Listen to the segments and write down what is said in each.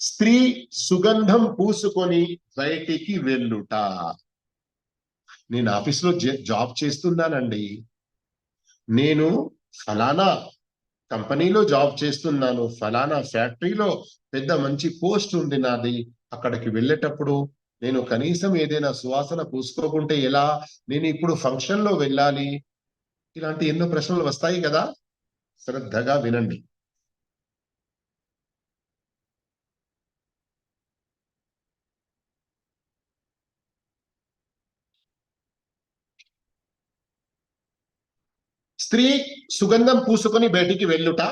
స్త్రీ సుగంధం పూసుకొని బయటికి వెళ్ళుట. నేను ఆఫీస్లో జ- జాబ్ చేస్తున్నానండి. నేను ఫలానా కంపెనీలో జాబ్ చేస్తున్నాను. ఫలానా ఫ్యాక్టరీలో పెద్ద మంచి పోస్ట్ ఉంది నాది. అక్కడికి వెళ్ళేటప్పుడు నేను కనీసం ఏదైనా సువాసన పూసుకోకుంటే ఎలా? నేను ఇప్పుడు ఫంక్షన్లో వెళ్ళాలి. ఇలాంటి ఎన్నో ప్రశ్నలు వస్తాయి కదా? శ్రద్ధగా వినండి. స్త్రీ సుగంధం పూసుకొని బయటికి వెళ్ళుట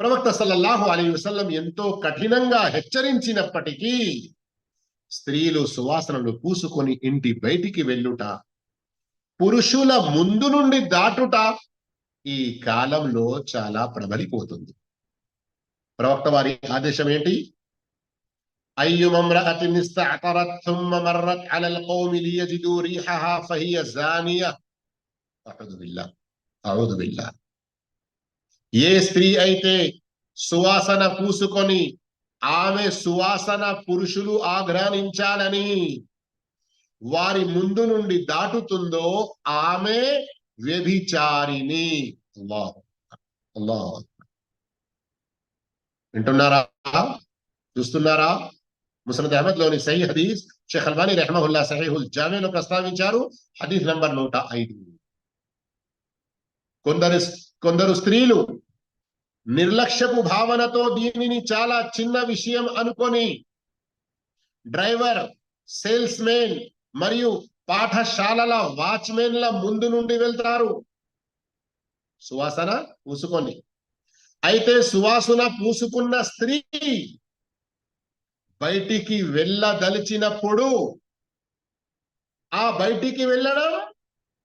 ప్రవక్త సల్లల్లాహు అలీ వసల్లం ఎంతో కఠినంగా హెచ్చరించినప్పటికీ స్త్రీలు సువాసనలు పూసుకొని ఇంటి బయటికి వెళ్ళుట పురుషుల ముందు నుండి దాటుట ఈ కాలంలో చాలా ప్రబలిపోతుంది. ప్రవక్త వారి ఆదేశం ఏంటి? అయ్యుమమ్రఅతిన్ ఇస్తఅతరత్ మమర్రత్ మర్రత్ అలల్ కౌమి లియజిదు రీహహా ఫహియ జానియా ఏ స్త్రీ అయితే సువాసన పూసుకొని ఆమె సువాసన పురుషులు ఆగ్రహించాలని వారి ముందు నుండి దాటుతుందో ఆమె వ్యభిచారిని అల్లాహ్ అల్లాహ్ వింటున్నారా? చూస్తున్నారా? ముసనద్ అహ్మద్లోని సహీ హదీస్ షేఖ్ అల్బానీ రెహమహుల్లా సహీహుల్ జామీలో ప్రస్తావించారు. హదీస్ నంబర్ నూట ఐదు. కొందరు కొందరు స్త్రీలు నిర్లక్ష్యపు భావనతో దీనిని చాలా చిన్న విషయం అనుకొని డ్రైవర్ సేల్స్ మెన్ మరియు పాఠశాలల వాచ్మెన్ల ముందు నుండి వెళ్తారు. సువాసన పూసుకొని అయితే సువాసన పూసుకున్న స్త్రీ బయటికి వెళ్ళదలిచినప్పుడు ఆ బయటికి వెళ్ళడం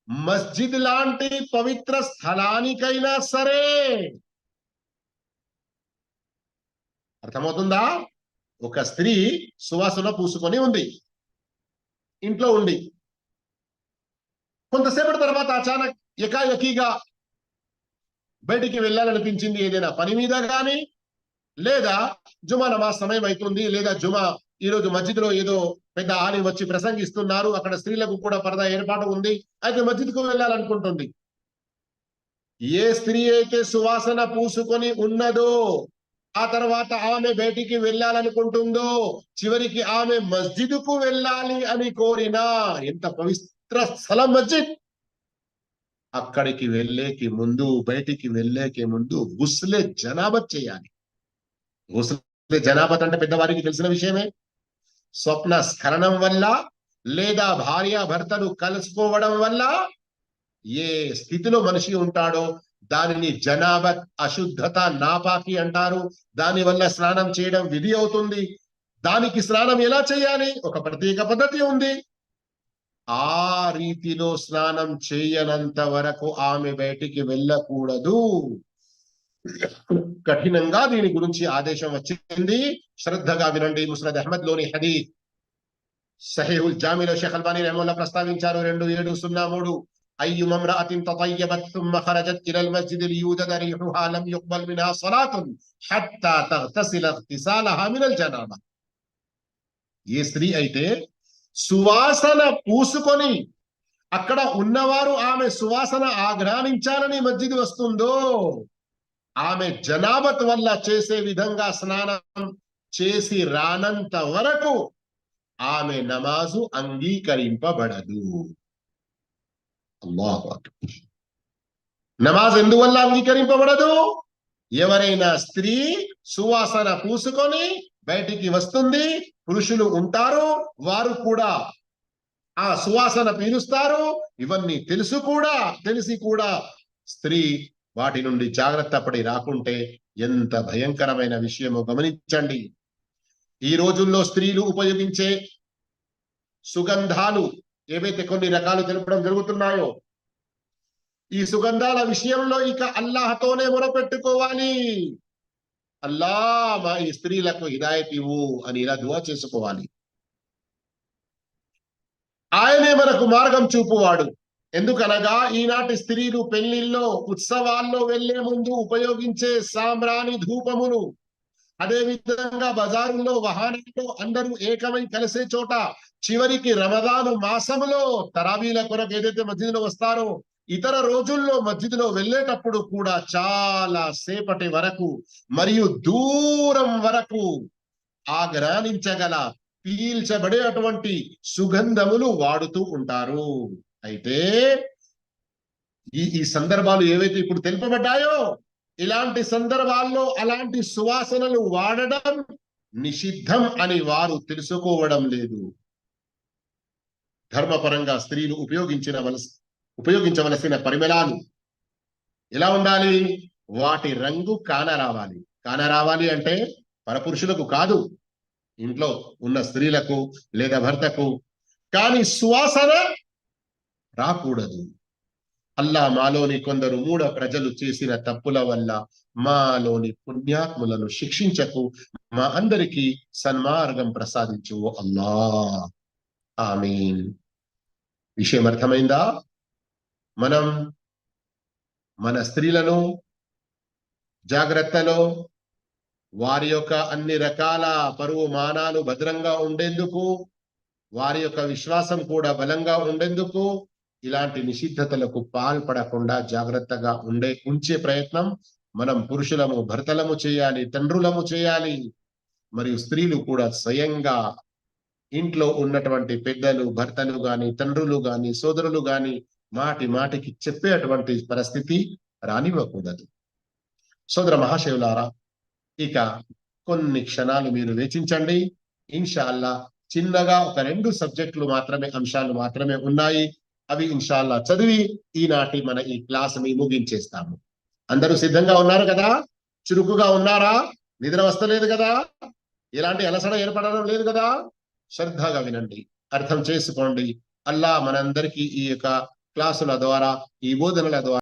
మస్జిద్ లాంటి పవిత్ర స్థలానికైనా సరే. అర్థమవుతుందా? ఒక స్త్రీ సువాసన పూసుకొని ఉంది. ఇంట్లో ఉండి కొంతసేపటి తర్వాత అచానక్ ఎకాయకీగా బయటికి వెళ్ళాలనిపించింది ఏదైనా పని మీద కానీ లేదా జుమా నమాజ్ సమయం అవుతుంది లేదా జుమా ఈ రోజు మస్జిద్లో ఏదో పెద్ద ఆలయం వచ్చి ప్రసంగిస్తున్నారు. అక్కడ స్త్రీలకు కూడా పరదా ఏర్పాటు ఉంది. అయితే మస్జిద్కు వెళ్ళాలనుకుంటుంది. ఏ స్త్రీ అయితే సువాసన పూసుకొని ఉన్నదో ఆ తర్వాత ఆమె బయటికి వెళ్ళాలనుకుంటుందో చివరికి ఆమె మస్జిద్కు వెళ్ళాలి అని కోరినా ఎంత పవిత్ర స్థలం మస్జిద్! అక్కడికి వెళ్ళేకి ముందు బయటికి వెళ్ళేకి ముందు గుస్లే జనాభా చేయాలి. గుస్లే జనాభా అంటే పెద్దవారికి తెలిసిన విషయమే. స్వప్న స్ఖలనం వల్ల లేదా భార్యాభర్తలు కలుసుకోవడం వల్ల ఏ స్థితిలో మనిషి ఉంటాడో దానిని జనాభత్ అశుద్ధత నాపాకి అంటారు. దాని వల్ల స్నానం చేయడం విధి అవుతుంది. దానికి స్నానం ఎలా చేయాలి? ఒక ప్రత్యేక పద్ధతి ఉంది. ఆ రీతిలో స్నానం చేయనంత వరకు ఆమె బయటికి వెళ్ళకూడదు. కఠినంగా దీని గురించి ఆదేశం వచ్చింది శ్రద్ధగా వినండి ముస్నద్ అహ్మద్ లోని హదీద్ సహీహుల్ జామీలో షేఖ్ అల్బానీ రెహముల్లా ప్రస్తావించారు రెండు ఏడు సున్నా మూడు أيما امرأة تطيبت ثم خرجت إلى المسجد ليوجد ريحها لم يقبل منها صلاة حتى تغتسل اغتسالها من الجنابة ఏ స్త్రీ అయితే సువాసన పూసుకొని అక్కడ ఉన్నవారు ఆమె సువాసన ఆఘ్రానించాలని మస్జిద్ వస్తుందో ఆమె జనాబత్ వల్ల చేసే విధంగా స్నానం చేసి రానంత వరకు ఆమె నమాజు అంగీకరింపబడదు. అల్లాహు నమాజ్ ఎందువల్ల అంగీకరింపబడదు? ఎవరైనా స్త్రీ సువాసన పూసుకొని బయటికి వస్తుంది పురుషులు ఉంటారు వారు కూడా ఆ సువాసన పీలుస్తారు ఇవన్నీ తెలుసు కూడా తెలిసి కూడా స్త్రీ వాటి నుండి జాగ్రత్త పడి రాకుంటే ఎంత భయంకరమైన విషయమో గమనించండి. ఈ రోజుల్లో స్త్రీలు ఉపయోగించే సుగంధాలు ఏవైతే కొన్ని రకాలు తెలుపడం జరుగుతున్నాయో ఈ సుగంధాల విషయంలో ఇక అల్లాహతోనే మొరపెట్టుకోవాలి. అల్లా మా ఈ స్త్రీలకు హిదాయత్ ఇవ్వు అని ఇలా దువా చేసుకోవాలి. ఆయనే మనకు మార్గం చూపువాడు. ఎందుకనగా ఈనాటి స్త్రీలు పెళ్ళిల్లో ఉత్సవాల్లో వెళ్ళే ముందు ఉపయోగించే సాంబ్రాణి ధూపమును అదే విధంగా బజారుల్లో వాహనాల్లో అందరూ ఏకమై కలిసే చోట చివరికి రమదాను మాసములో తరావీల కొరకు ఏదైతే మధ్యలో వస్తారో ఇతర రోజుల్లో మధ్యలో వెళ్ళేటప్పుడు కూడా చాలా సేపటి వరకు మరియు దూరం వరకు ఆగ్రానించగల పీల్చబడే అటువంటి సుగంధములు వాడుతూ ఉంటారు. అయితే ఈ ఈ సందర్భాలు ఏవైతే ఇప్పుడు తెలుపబడ్డాయో ఇలాంటి సందర్భాల్లో అలాంటి సువాసనలు వాడడం నిషిద్ధం అని వారు తెలుసుకోవడం లేదు. ధర్మపరంగా స్త్రీలు ఉపయోగించిన ఉపయోగించవలసిన పరిమళాలు ఎలా ఉండాలి? వాటి రంగు కానరావాలి. కానరావాలి అంటే పరపురుషులకు కాదు ఇంట్లో ఉన్న స్త్రీలకు లేదా భర్తకు. కానీ సువాసన రాకూడదు. అల్లా మాలోని కొందరు మూఢ ప్రజలు చేసిన తప్పుల వల్ల మాలోని పుణ్యాత్ములను శిక్షించకు మా అందరికీ సన్మార్గం ప్రసాదించు అల్లా. ఆమీన్. విషయం అర్థమైందా? మనం మన స్త్రీలను జాగ్రత్తలో వారి యొక్క అన్ని రకాల పరువు మానాలు భద్రంగా ఉండేందుకు వారి యొక్క విశ్వాసం కూడా బలంగా ఉండేందుకు ఇలాంటి నిషిద్ధతలకు పాల్పడకుండా జాగ్రత్తగా ఉండే ఉంచే ప్రయత్నం మనం పురుషులము భర్తలము చేయాలి తండ్రులము చేయాలి. మరియు స్త్రీలు కూడా స్వయంగా ఇంట్లో ఉన్నటువంటి పెద్దలు భర్తలు గాని తండ్రులు గాని సోదరులు గాని మాటి మాటికి చెప్పేటువంటి పరిస్థితి రానివ్వకూడదు. సోదర మహాశివులారా ఇక కొన్ని క్షణాలు మీరు వేచించండి. ఇన్షాల్లా చిన్నగా ఒక రెండు సబ్జెక్టులు మాత్రమే అంశాలు మాత్రమే ఉన్నాయి. అవి ఇన్షాల్లా చదివి ఈనాటి మన ఈ క్లాస్ని ముగించేస్తాము. అందరూ సిద్ధంగా ఉన్నారు కదా? చురుకుగా ఉన్నారా? నిద్ర వస్తలేదు కదా? ఎలాంటి అలసట ఏర్పడడం లేదు కదా? శ్రద్ధగా వినండి. అర్థం చేసుకోండి. అల్లా మనందరికీ ఈ యొక్క క్లాసుల ద్వారా ఈ బోధనల ద్వారా